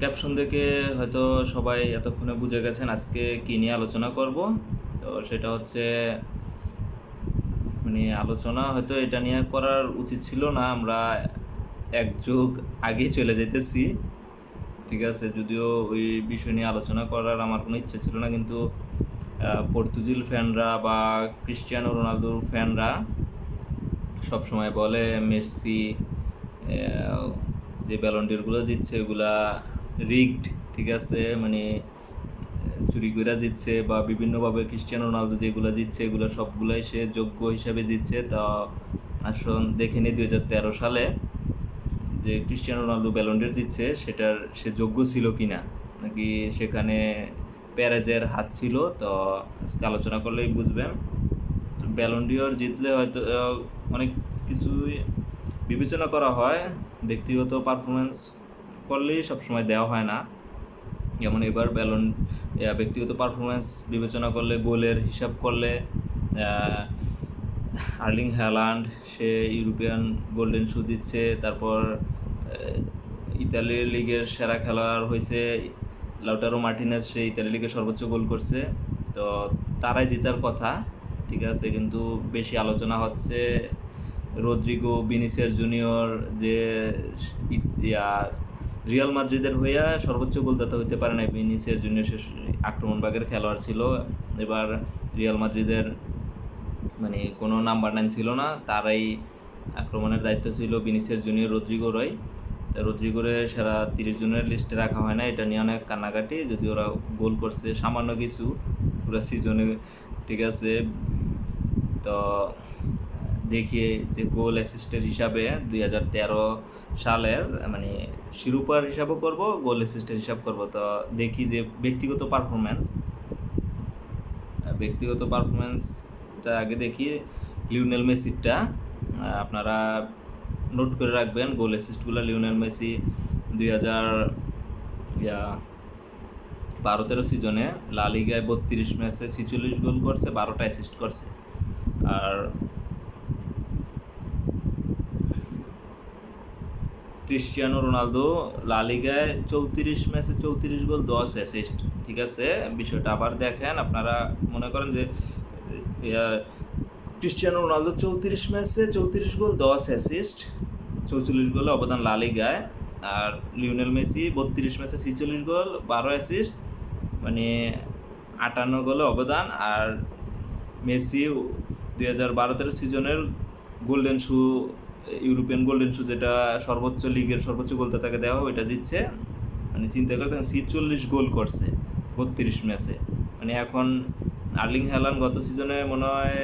Caption দেখে হয়তো সবাই এতক্ষণে বুঝে গেছেন আজকে কী নিয়ে আলোচনা করব। তো সেটা হচ্ছে মানে আলোচনা হয়তো এটা নিয়ে করার উচিত ছিল না, আমরা এক যুগ আগেই চলে যেতেছি। ঠিক আছে, যদিও ওই বিষয় নিয়ে আলোচনা করার আমার কোনো ইচ্ছে ছিল না, কিন্তু পর্তুজিল ফ্যানরা বা ক্রিস্টিয়ানো রোনালদোর ফ্যানরা সব সময় বলে, মেসি যে ব্যালন্ডিয়ারগুলো জিতছে, ওগুলা রিগড ঠিক আছে? মানে চুরি করে জিতছে বা বিভিন্নভাবে ক্রিস্টিয়ানো রোনালদো যেগুলো জিতছে, এগুলো সবগুলাই সে যোগ্য হিসাবে জিতছে। তা আসুন দেখে নিই দুই হাজার তেরো সালে যে ক্রিস্টিয়ানো রোনালদো ব্যালন্ডিয়ার জিতছে, সেটার সে যোগ্য ছিল কিনা? নাকি সেখানে প্যারেজের হাত ছিল? তো আজকে আলোচনা করলেই বুঝবেন। ব্যালন্ডিয়র জিতলে হয়তো অনেক কিছুই বিবেচনা করা হয়। ব্যক্তিগত পারফরমেন্স করলেই সবসময় দেওয়া হয় না। যেমন এবার ব্যালন ব্যক্তিগত পারফরমেন্স বিবেচনা করলে গোলের হিসাব করলে আর্লিং হ্যালান্ড সে ইউরোপিয়ান গোল্ডেন শু জিতছে তারপর আহ, ইতালি লিগের সেরা খেলোয়াড় হয়েছে লাউটারো মার্টিনেস সে ইতালি লিগে সর্বোচ্চ গোল করছে। তো তারাই জেতার কথা ঠিক আছে কিন্তু বেশি আলোচনা হচ্ছে রদ্রিগো বিনিসের জুনিয়র যে রিয়াল মাদ্রিদের হইয়া সর্বোচ্চ গোলদাতা হইতে পারে না বিনিসের জুনিয়র শেষ আক্রমণভাগের খেলোয়াড় ছিল। এবার রিয়াল মাদ্রিদের মানে কোনো নাম্বার নাইন ছিল না, তারাই আক্রমণের দায়িত্ব ছিল বিনিসের জুনিয়র রদ্রিগোরই। তা রদ্রিগোরে সেরা তিরিশ জনের লিস্টে রাখা হয় না, এটা নিয়ে অনেক কান্নাকাটি। যদি ওরা গোল করছে সামান্য কিছু, পুরো সিজনে ঠিক আছে। তো দেখি যে গোল অ্যাসিস্টের হিসাবে দুই হাজার তেরো সালের মানে শিরোপার হিসাবও করব গোল অ্যাসিস্টের হিসাব করব। তো দেখি যে ব্যক্তিগত পারফরমেন্স ব্যক্তিগত পারফরমেন্সটা আগে দেখি, লিওনেল মেসিরটা। আপনারা নোট করে রাখবেন গোল অ্যাসিস্টগুলো লিওনেল মেসি দুই হাজার বারো তেরো সিজনে লা লিগায় বত্রিশ ম্যাচে ছিচল্লিশ গোল করছে, বারোটা অ্যাসিস্ট করছে। আর ক্রিস্টিয়ানো রোনালদো, লা লিগায় চৌত্রিশ ম্যাচে চৌত্রিশ গোল, দশ অ্যাসিস্ট ঠিক আছে? বিষয়টা আবার দেখেন, আপনারা মনে করেন যে ক্রিস্টিয়ানো রোনালদো চৌত্রিশ ম্যাচে চৌত্রিশ গোল, দশ অ্যাসিস্ট চৌচল্লিশ গোলে অবদান লা লিগায়। আর লিওনেল মেসি বত্রিশ ম্যাচে ছিচল্লিশ গোল, বারো অ্যাসিস্ট মানে আটান্ন গোলে অবদান। আর মেসি দুই হাজার বারো তেরো সিজনের golden shoe European golden shoe যেটা সর্বোচ্চ লিগের সর্বোচ্চ গোলটা তাকে দেওয়া হয়, ওইটা জিতছে। মানে চিন্তা করতে ছিচল্লিশ গোল করছে বত্রিশ ম্যাচে। মানে এখন আর্লিং হ্যালান গত সিজনে মনে হয়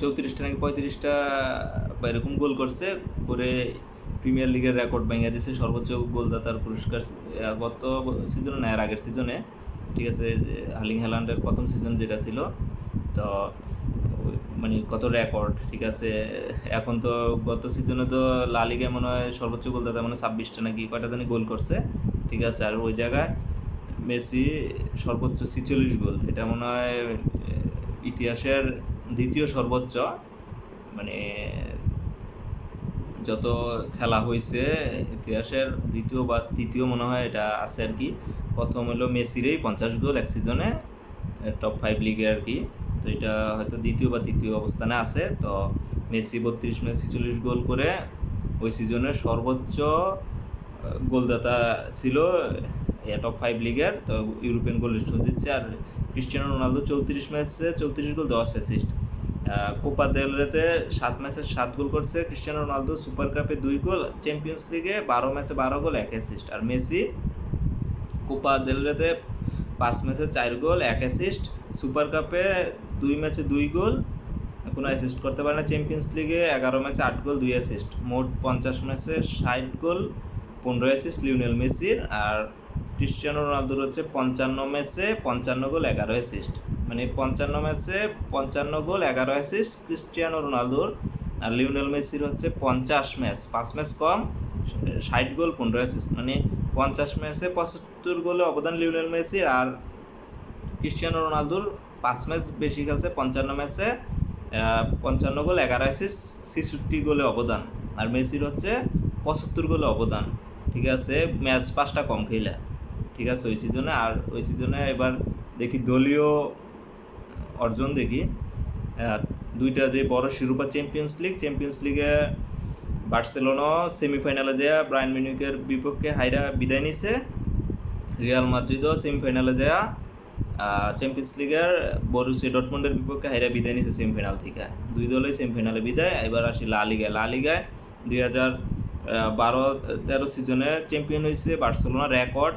চৌত্রিশটা নাকি পঁয়ত্রিশটা বা এরকম গোল করছে করে প্রিমিয়ার লিগের রেকর্ড ভেঙে দিয়েছে সর্বোচ্চ গোলদাতার পুরস্কার গত সিজনে না এর আগের সিজনে। ঠিক আছে যে হার্লিং হ্যালান্ডের প্রথম সিজন যেটা ছিল। তো মানে কত রেকর্ড ঠিক আছে? এখন তো গত সিজনে তো লা লিগায় মনে হয় সর্বোচ্চ গোল গোলদাতা মানে ছাব্বিশটা নাকি, কয়টা জানি গোল করছে, ঠিক আছে? আর ওই জায়গায় মেসি সর্বোচ্চ ছিচল্লিশ গোল, এটা মনে হয় ইতিহাসের দ্বিতীয় সর্বোচ্চ মানে যত খেলা হয়েছে ইতিহাসের দ্বিতীয় বা তৃতীয় মনে হয় এটা আছে আর কি। প্রথম হলো মেসিরই পঞ্চাশ গোল এক সিজনে টপ ফাইভ লিগে আর কি। তো এটা হয়তো দ্বিতীয় বা তৃতীয় অবস্থানে আছে। তো মেসি বত্রিশ ম্যাচ, ছিচল্লিশ গোল করে ওই সিজনের সর্বোচ্চ গোলদাতা ছিল টপ ফাইভ লিগের তো ইউরোপিয়ান গোল জিতছে আর ক্রিস্টিয়ানো রোনালদো চৌত্রিশ ম্যাচে চৌত্রিশ গোল, দশ অ্যাসিস্ট কোপা দেল রেতে সাত ম্যাচে সাত গোল করছে। ক্রিস্টিয়ানো রোনালদো সুপার কাপে দুই গোল চ্যাম্পিয়ন্স লিগে বারো ম্যাচে বারো গোল, এক অ্যাসিস্ট আর মেসি কোপা দেল রেতে পাঁচ ম্যাচে চার গোল, এক অ্যাসিস্ট সুপার কাপে দুই ম্যাচে দুই গোল, কোনো অ্যাসিস্ট করতে পারে না চ্যাম্পিয়ন্স লিগে এগারো ম্যাচে আট গোল, দুই অ্যাসিস্ট মোট পঞ্চাশ ম্যাচে ষাট গোল, পনেরো অ্যাসিস্ট লিওনেল মেসির। আর ক্রিস্টিয়ানো রোনালদোর হচ্ছে পঞ্চান্ন ম্যাচে পঞ্চান্ন গোল, এগারো অ্যাসিস্ট মানে পঞ্চান্ন ম্যাচে পঞ্চান্ন গোল, এগারো অ্যাসিস্ট ক্রিস্টিয়ানো রোনালদোর। আর লিওনেল মেসির হচ্ছে পঞ্চাশ ম্যাচ, পাঁচ ম্যাচ কম, ষাট গোল, পনেরো অ্যাসিস্ট মানে পঞ্চাশ ম্যাচে পঁচাত্তর গোলে অবদান লিওনেল মেসির। আর ক্রিস্টিয়ানো রোনালদোর পাঁচ ম্যাচ বেশি খেলছে, পঞ্চান্ন ম্যাচে পঞ্চান্ন গোল, এগারো অ্যাসিস্ট ছেষট্টি গোলে অবদান। আর মেসির হচ্ছে পঁচাত্তর গোলে অবদান, ঠিক আছে? ম্যাচ পাঁচটা কম খেলা, ঠিক আছে? ওই সিজনে আর ওই সিজনে এবার দেখি দলীয় অর্জন দেখি। দুইটা যে বড় শিরোপা চ্যাম্পিয়ন্স লিগ চ্যাম্পিয়ন্স লিগে বার্সেলোনা সেমিফাইনালে যে ব্রায়ান মিউনিকের বিপক্ষে হাইরা বিদায় নিছে, রিয়াল মাদ্রিদও সেমিফাইনালে যায় চ্যাম্পিয়ন্স লিগের বরুসিয়া ডটমন্ডের বিপক্ষে হাইরা বিদায় নিছে সেমিফাইনাল থেকে। দুই দলই সেমিফাইনালে বিদায়, এবার আসি লা লিগায় লা লিগায় দুই হাজার বারো তেরো সিজনে চ্যাম্পিয়ন হয়েছে বার্সেলোনা রেকর্ড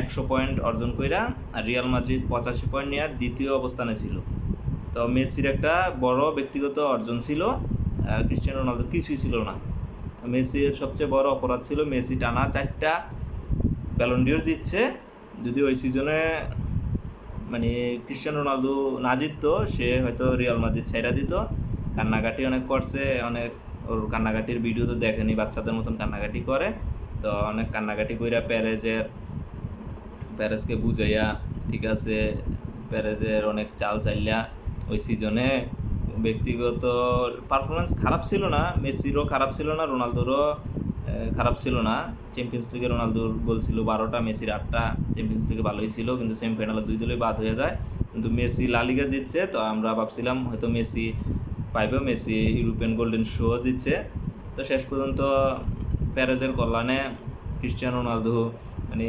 একশো পয়েন্ট অর্জন কইরা, আর রিয়াল মাদ্রিদ পঁচাশি পয়েন্ট নিয়ে দ্বিতীয় অবস্থানে ছিল। তো মেসির একটা বড় ব্যক্তিগত অর্জন ছিল ক্রিস্টিয়ানো রোনালদো কিছুই ছিল না। মেসির সবচেয়ে বড় অপরাধ ছিল, মেসি টানা চারটা ব্যালন্ডিওর জিতছে। যদি ওই সিজনে মানে ক্রিস্টিয়ানো রোনালদো না জিততো, সে হয়তো রিয়াল মাদ্রিদ ছেড়া দিত। কান্নাকাটি অনেক করছে, অনেক ওর কান্নাকাটির ভিডিও তো দেখেনি, বাচ্চাদের মতন কান্নাকাটি করে। তো অনেক কান্নাকাটি কইরা প্যারেজের প্যারেজকে বুঝাইয়া, ঠিক আছে প্যারেজের অনেক চাল চাইলা ওই সিজনে ব্যক্তিগত পারফরমেন্স খারাপ ছিল না মেসিরও খারাপ ছিল না রোনালদোরও খারাপ ছিল না। চ্যাম্পিয়ন্স লিগে রোনালদোর গোল ছিল বারোটা, মেসির আটটা চ্যাম্পিয়ন্স লিগে ভালোই ছিল, কিন্তু সেমিফাইনালে দুই দলই বাদ হয়ে যায়। কিন্তু মেসি লালিগা জিতছে, তো আমরা ভাবছিলাম হয়তো মেসি পাইবে, মেসি ইউরোপিয়ান গোল্ডেন শো জিতছে। তো শেষ পর্যন্ত প্যারেজের কল্যাণে ক্রিস্টিয়ানো রোনালদো মানে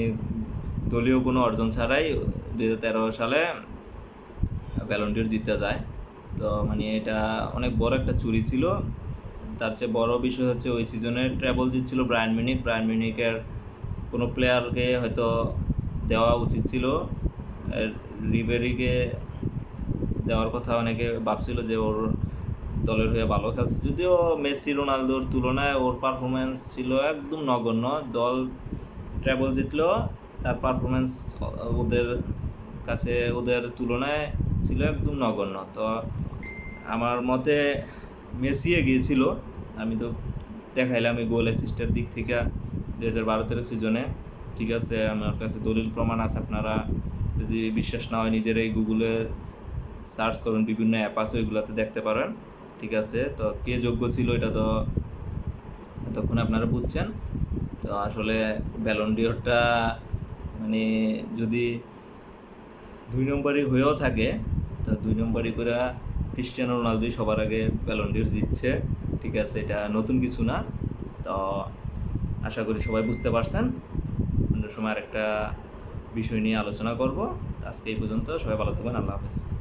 দলীয় কোনো অর্জন ছাড়াই দুই হাজার তেরো সালে ব্যালন্ডিয়র জিততে যায়। তো মানে এটা অনেক বড় একটা চুরি ছিল। তার চেয়ে বড় বিষয় হচ্ছে ওই সিজনে ট্রাভেল জিতছিল ব্রায়ান মিউনিক ব্রায়ান মিউনিকের কোনো প্লেয়ারকে হয়তো দেওয়া উচিত ছিল। রিবেরিকে দেওয়ার কথা অনেকে ভাবছিল যে ওর দলের হয়ে ভালো খেলছে। যদিও মেসি রোনালদোর তুলনায় ওর পারফরমেন্স ছিল একদম নগণ্য। দল ট্রাভেল জিতলো, তার পারফরমেন্স ওদের কাছে, ওদের তুলনায় ছিল একদম নগণ্য। তো আমার মতে মেসি এগিয়েছিল আমি তো দেখাইলাম এই গোল অ্যাসিস্টের দিক থেকে দু হাজার বারো তেরো সিজনে ঠিক আছে, আমার কাছে দলিল প্রমাণ আছে আপনারা। যদি বিশ্বাস না হয় নিজেরাই গুগলে সার্চ করুন, বিভিন্ন অ্যাপ আছে, ওইগুলোতে দেখতে পারেন। ঠিক আছে, তো কে যোগ্য ছিল এটা তো তখন আপনারা বুঝছেন। তো আসলে ব্যালন্ডিওরটা মানে যদি দুই নম্বরই হয়েও থাকে, তো দুই নম্বরই করে ক্রিস্টিয়ানো রোনালদোই সবার আগে ব্যালন্ডিওর জিতছে। ঠিক আছে, এটা নতুন কিছু না। তো আশা করি সবাই বুঝতে পারছেন। অন্য সময় আরেকটা বিষয় নিয়ে আলোচনা করব। আজকে এই পর্যন্ত সবাই ভালো থাকবেন, আল্লাহ হাফেজ।